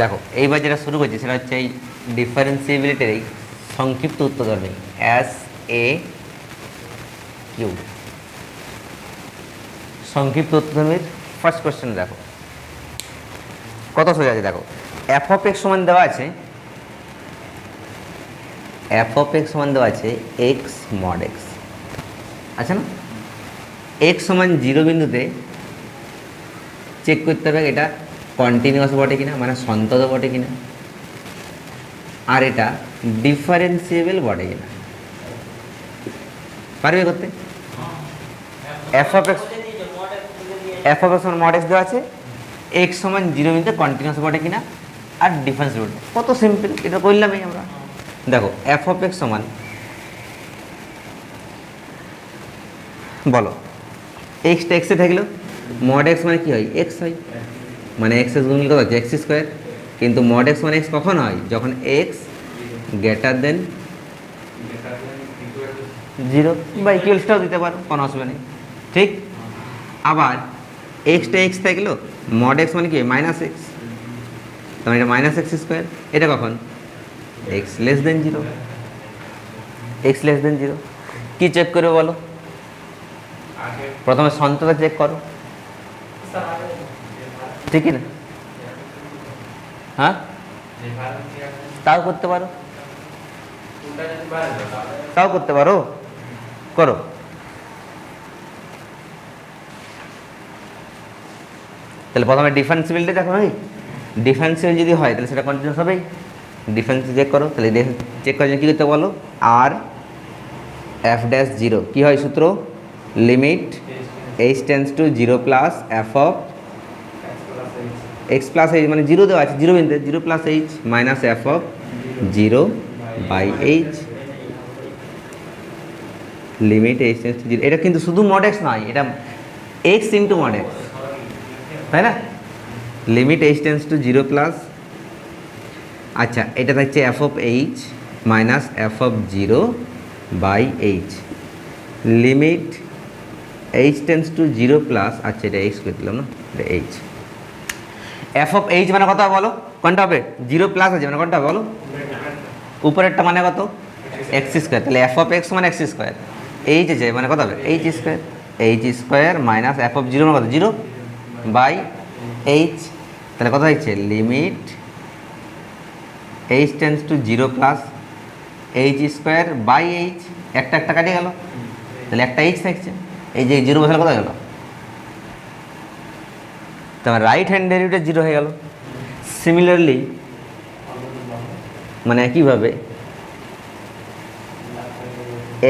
দেখো, এইবার যেটা শুরু করছি সেটা হচ্ছে এই ডিফারেন্সিবিলিটির এই সংক্ষিপ্ত উত্তর ধরবে এস এ কিউ সংক্ষিপ্ত উত্তর ধর্মীর ফার্স্ট কোয়েশ্চেন দেখো। কত সোজা আছে দেখো। এফ অফ এক্স সমান দেওয়া আছে এফ অফ এক্স সমান দেওয়া আছে এক্স মড এক্স আছে না? এক্স সমান জিরো বিন্দুতে চেক করতে হবে, এটা কন্টিনিউয়াস বটে কিনা মানে সন্তত বটে কিনা? আর এটা ডিফারেন্সিয়েবল বটে কিনা? পারবে করতে? F of x f of x mod দেওয়া আছে এক্স সমান জিরো বিন্দুতে কন্টিনিউয়াস বটে কিনা, আর ডিফারেন্স বটে কত সিম্পল এটা করলামই আমরা। দেখো এফ অফ এক্স সমান, বলো এক্সটা এক্সে থাকল মড এক্স মানে কি হয়? এক্স হয়। মানে এক্স এক্স গুণ কত? হচ্ছে এক্স স্কোয়ার কিন্তু মড এক্স মানে এক্স কখন হয়? যখন এক্স গ্রেটার দেন জিরো বা ইকুয়ালসটাও দিতে পারো, কোনো অসুবিধা নেই। ঠিক? আবার এক্সটা এক্স থাকল মড এক্স মানে কি? মাইনাস এক্স তখন এটা মাইনাস এক্স স্কোয়ার এটা কখন? X less than zero x less than zero কী চেক করবে বলো? প্রথমে সন্ততা চেক করো। ঠিকই না? হ্যাঁ? তাও করতে পারো। তাও করতে পারো? করো। তাহলে প্রথমে ডিফেন্সিবিলিটি দেখো নাকি? ডিফেন্সিবল যদি হয়, তাহলে সেটা কন্টিনিউস হবেই ডিফেন্স চেক করো, তাহলে চেক করার জন্য কী করতে বলো? আর এফ ড্যাশ জিরো কী হয় সূত্র? Limit h tends to zero plus f of x plus h মানে জিরো দেওয়া আছে জিরো বিন্দু zero plus h minus f of zero by h limit h tends zero এটা কিন্তু শুধু মডেক্স নয়, এটা এক্স ইন্টু মডেক্স তাই না? Limit h tends to zero plus আচ্ছা এটা থাকছে f of h minus f of zero by h limit h tends to zero plus আচ্ছা এটা এইচ করে দিলাম না, এটা এইচ এফ অফ এইচ মানে কত বলো? কোনটা হবে? জিরো প্লাস আছে মানে কোনটা বলো? উপরেরটা মানে কত? এক্স স্কোয়ার তাহলে এফ অফ এক্স মানে এক্স স্কোয়ার এইচ আছে মানে কত হবে? H square h square minus f of zero মানে কত? জিরো বাই এইচ তাহলে কত হচ্ছে limit h tends to zero plus h square by h একটা একটা কাটিয়ে গেল। তাহলে একটা এইচ থাকছে। এই যে জিরো বসালে কত গেল? তোমার রাইট হ্যান্ড ডেরিভেটিভ জিরো হয়ে গেল। সিমিলারলি মানে একইভাবে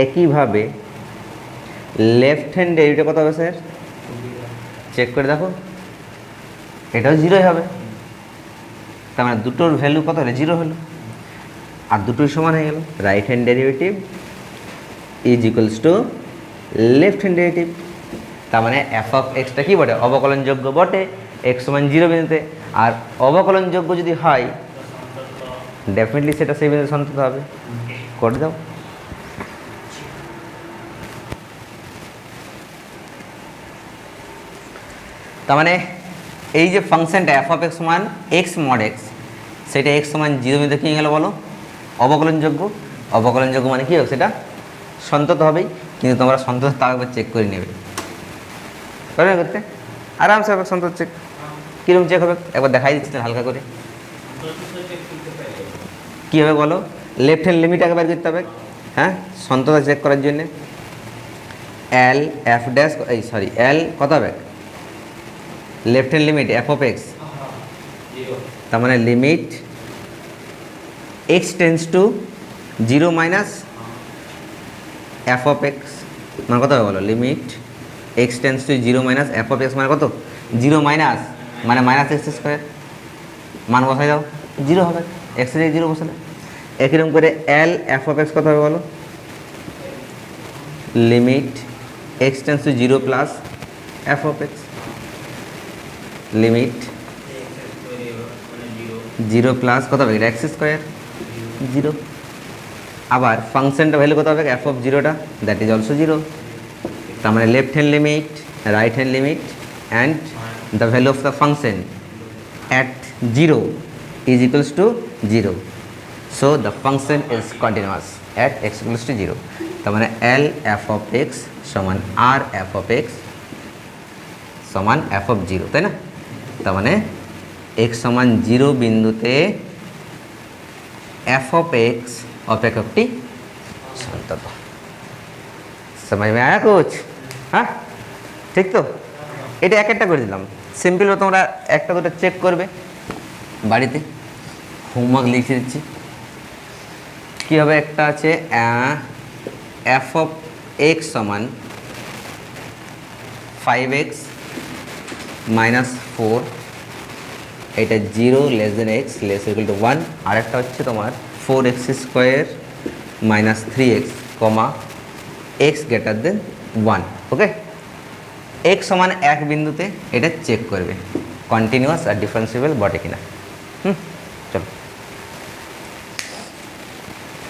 একইভাবে লেফট হ্যান্ড ডেরিভেটিভ কত হবে স্যার চেক করে দেখো। এটাও জিরোই হবে। তার মানে দুটোর ভ্যালু কত হলো? জিরো হলো। আর দুটোই সমান হয়ে গেল। Right hand derivative is equals to left hand derivative তার মানে এফ অফ এক্সটা কী বটে? অবকলনযোগ্য বটে। এক্স সমান জিরো বিন্দুতে, আর অবকলনযোগ্য যদি হয় ডেফিনেটলি সেটা সেই বিন্দুতে সন্তত হবে। করে দাও। তার মানে এই যে ফাংশনটা এফ অফ এক্স সমান এক্স মড এক্স সেটা এক্স সমান জিরো বিন্দুতে কী গেলো বলো? অবকলনযোগ্য অবকলনযোগ্য মানে কী হবে সেটা সন্তত হবেই, কিন্তু তোমরা সন্তত তাও একবার চেক করে নেবে। করতে? আরামসে হবে সন্তত চেক কীরকম চেক হবে? একবার দেখাই দিচ্ছি হালকা করে। কী হবে বলো লেফট হ্যান্ড লিমিট একবার করতে হবে। হ্যাঁ? সন্ততা চেক করার জন্যে। এল এফ ড্যাশ এই সরি এল কত হবে? Left hand limit f of x তার মানে limit x tends to zero minus f of x মানে কত হবে বলো? Limit x tends to zero minus f of x মানে কত? জিরো মাইনাস মানে মাইনাস এক্স স্কোয়ার মান বসাই দাও। জিরো হবে। এক্সের জিরো বসালে। একইরকম করে এল এফ অফ এক্স কত হবে বলো? Limit x tends to zero plus f of x limit zero plus কত হবে? এক্স স্কোয়ার জিরো আবার ফাংশনটা ভ্যালু কত হবে? এফ অফ জিরোটা দ্যাট ইজ অলসো জিরো তার মানে left hand limit right hand limit and the value of the function at 0 is equals to 0. So, the function is continuous at x equals to 0. তার মানে L F of x সমান আর f of x সমান f of zero তাই না? তার মানে x সমান জিরো বিন্দুতে এফ অফ এক্স অপেক্ষকটি সন্তত সময় মে আয়া কোচ হ্যাঁ? ঠিক তো? এটা এক একটা করে দিলাম। সিম্পল তোমরা একটা দুটো চেক করবে। বাড়িতে হোমওয়ার্ক লিখে দিচ্ছি। কী হবে? একটা আছে এফ অফ এক্স সমান ফাইভ এক্স মাইনাস ফোর এটা zero less than x less equal to one আরেকটা হচ্ছে তোমার four x square minus three x কমা x greater than one okay x সমান এক বিন্দুতে এটা চেক করবে। কন্টিনিউয়াস আর ডিফারেন্সিবল বটে কিনা।